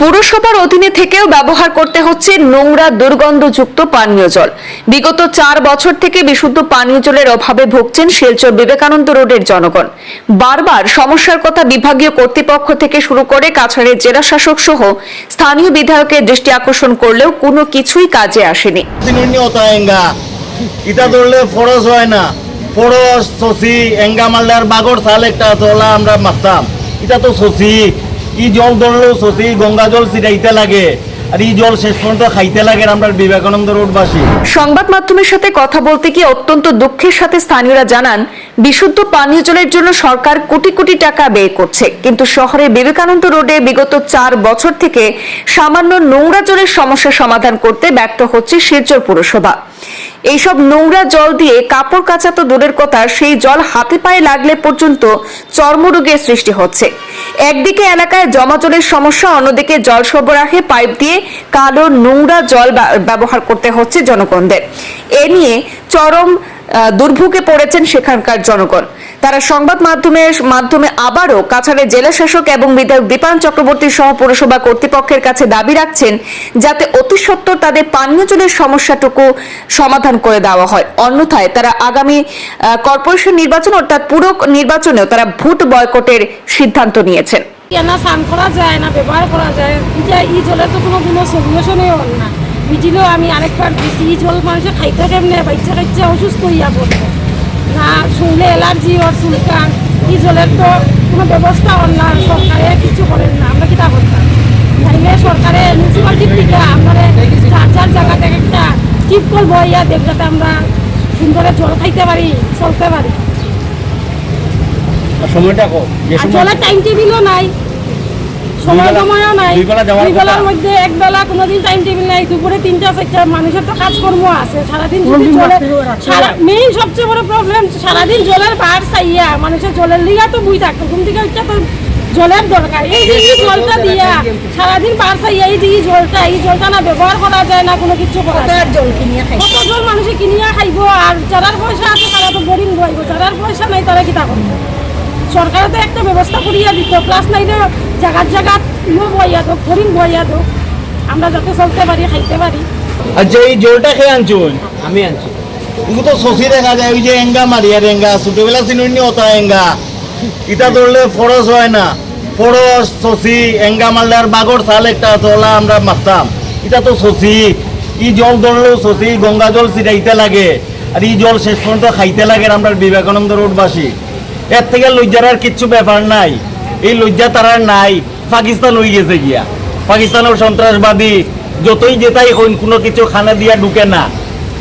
পুরসভার অধীনে থেকেও ব্যবহার করতে হচ্ছে নোংরা, দুর্গন্ধযুক্ত পানীয় জল। বিগত চার বছর থেকে বিশুদ্ধ পানীয় জলের অভাবে ভুগছেন শিলচর বিবেকানন্দ রোডের জনগণ। বারবার সমস্যার কথা বিভাগীয় কর্তৃপক্ষ থেকে শুরু করে কাছাড়ের জেলা শাসক সহ স্থানীয় বিধায়কের দৃষ্টি আকর্ষণ করলেও কোনো কিছুই কাজে আসেনি। ইটা ধরলে হয় না। সসি এঙ্গা মারলে আর বাগর সাল একটা আমরা মারতাম। এটা তো সসি ই জল ধরলেও সসি গঙ্গা জল ছিটাইতে লাগে। দুঃখের সাথে স্থানীয়রা জানান, বিশুদ্ধ পানীয় জলের জন্য সরকার কোটি কোটি টাকা করছে। কিন্তু বিবেকানন্দ রোডে বিগত চার বছর থেকে সামান্য নোংরা জলের সমস্যা সমাধান করতে ব্যর্থ হচ্ছে শিলচর পুরসভা। এইসব নোংরা জল দিয়ে কাপড় কাচা তো দূরের কথা, সেই জল হাতে পায়ে লাগলে পর্যন্ত চর্মরোগের সৃষ্টি হচ্ছে। একদিকে এলাকায় জমা জলের সমস্যা, অন্যদিকে জল সরবরাহে পাইপ দিয়ে কালো নোংরা জল ব্যা- ব্যবহার করতে হচ্ছে জনগণদের। এ নিয়ে চরম দুর্ভোগে পড়েছেন সেখানকার জনগণ। তারা সংবাদ মাধ্যমের মাধ্যমে আবারও কাছাড়ের জেলা শাসক এবং বিধায়ক দীপায়ন চক্রবর্তী সহ পুরসভা কর্তৃপক্ষের কাছে দাবি রাখছেন যাতে অতি সত্বর তাদের পানীয় জলের সমস্যাটুকু সমাধান করে দেওয়া হয়। অন্যথায় তারা আগামী কর্পোরেশন নির্বাচন অর্থাৎ পুরো নির্বাচনেও তারা ভোট বয়কটের সিদ্ধান্ত নিয়েছেন। না স্নান করা যায় না, ব্যবহার করা যায়। এই তো কোনো সলিউশনই হল না। বুঝলেও আমি আরেকবার এই জল মানুষের খাইতে কেমনে বাচ্চা কাচ্চা অসুস্থ হইয়া পড়বে না শুনলে অ্যালার্জি ওর চুলকান এই জলের তো কোনো ব্যবস্থা হল না সরকারে কিছু করেন না আমরা কিতা করতাম? নাইলে সরকারে মিউনিসিপালিটির থেকে আমরা চার চার জায়গা থেকে একটা টিপ করব ইয়া দেখ যাতে আমরা সুন্দরে জল খাইতে পারি চলতে পারি। সময়টা জলের টাইম টেবিলও নাই। সময় সময়ও নাই। দুই বেলার মধ্যে এক বেলা কোনোদিন টাইম টেবিল নাই। দুপুরে তিনটা চারটা মানুষের তো কাজকর্ম আছে। সারাদিন যদি সারা মেইন সবচেয়ে বড় প্রবলেম সারাদিন জলের বার চাইয়া মানুষের জলের লিগা তো বুঝ থাকতো। ঘুম থেকে উঠতে তো জলের দরকার। এই যে এই জলটা দিয়া সারাদিন বার চাইয়া এই যে এই জলটা এই জলটা না ব্যবহার করা যায় না কোনো কিছু করা যায় জল কিনিয়া খাই কত জল মানুষে কিনিয়া খাইব? আর যারার পয়সা আছে তারা তো বোরিং বইব যারার পয়সা নাই তারা কিতা করব? সরকারে তো একটা ব্যবস্থা করিয়া দিত। প্লাস নাইলে জায়গার জায়গাত ইও বইয়া দোক হরিণ বইয়া দোক আমরা যাতে চলতে পারি খাইতে পারি। আচ্ছা এই জলটা খেয়ে আনছুন আমি আনছি। এগুলো তো সসি দেখা যায় ওই যে এঙ্গা মারিয়ার এঙ্গা ছোটবেলা সিনুনি হতা এঙ্গা ইটা ধরলে ফরস হয় না। ফরস সসি এঙ্গা মারলে আর বাগর সাল একটা চলা আমরা মারতাম এটা তো সসি ই জল ধরলেও সসি গঙ্গা জল ছিটাইতে লাগে। আর এই জল শেষ পর্যন্ত খাইতে লাগে আমরা বিবেকানন্দ রোডবাসী এর থেকে লজ্জার আর কিচ্ছু ব্যাপার নাই। এই লজ্জা তার নাই, পাকিস্তান হয়ে গেছে গিয়া। পাকিস্তানের সন্ত্রাসবাদী যতই যেতাই হইন, কোনো কিছু খানা দিয়া ঢুকে না।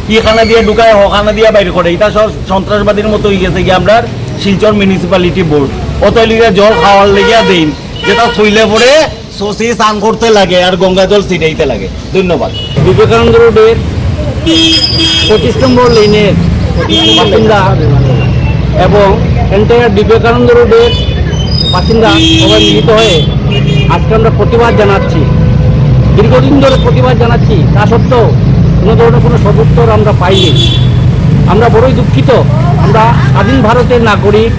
কি খানা দিয়ে ঢুকায়, হ খানা দিয়ে বাইরে করে। এটা সব সন্ত্রাসবাদীর মতো হয়ে গেছে কি আমরা শিলচর মিউনিসিপ্যালিটি বোর্ড অত লিগে জল খাওয়ার লেগে দিন যেটা সইলে পরে সসি স্নান করতে লাগে আর গঙ্গা জল ছিটাইতে লাগে। ধন্যবাদ। বিবেকানন্দ রোডের পঁচিশ নম্বর লেনের বাসিন্দা এবং এন্টায়ার বিবেকানন্দ রোডের বাসিন্দা সবাই মিলিত হয়ে আজকে আমরা প্রতিবাদ জানাচ্ছি। দীর্ঘদিন ধরে প্রতিবাদ জানাচ্ছি। তা সত্ত্বেও কোনো ধরনের কোনো সদুত্তর আমরা পাইনি। আমরা বড়ই দুঃখিত। আমরা স্বাধীন ভারতের নাগরিক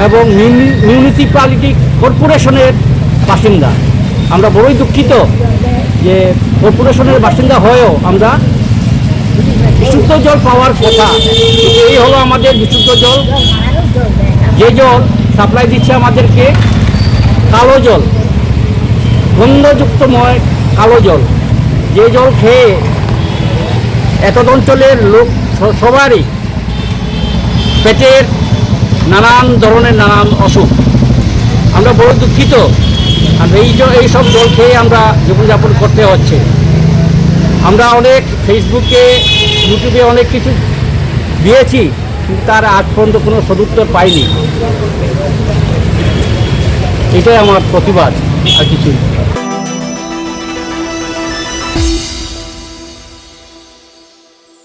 এবং মিউনি- মিউনিসিপ্যালিটি কর্পোরেশনের বাসিন্দা। আমরা বড়ই দুঃখিত যে কর্পোরেশনের বাসিন্দা হয়েও আমরা বিশুদ্ধ জল পাওয়ার কথা। এই হলো আমাদের বিশুদ্ধ জল। যে জল সাপ্লাই দিচ্ছে আমাদেরকে কালো জল, গন্ধযুক্তময় কালো জল। যে জল খেয়ে এত অঞ্চলের লোক সবারই পেটের নানান ধরনের নানান অসুখ। আমরা বড় দুঃখিত। আর এই এই সব জল খেয়ে আমরা জীবনযাপন করতে হচ্ছে। আমরা অনেক ফেসবুকে, ইউটিউবে অনেক কিছু দিয়েছি, কিন্তু তার আজ পর্যন্ত কোনো সদুত্তর পাইনি। এটাই আমার প্রতিবাদ আর কিছুই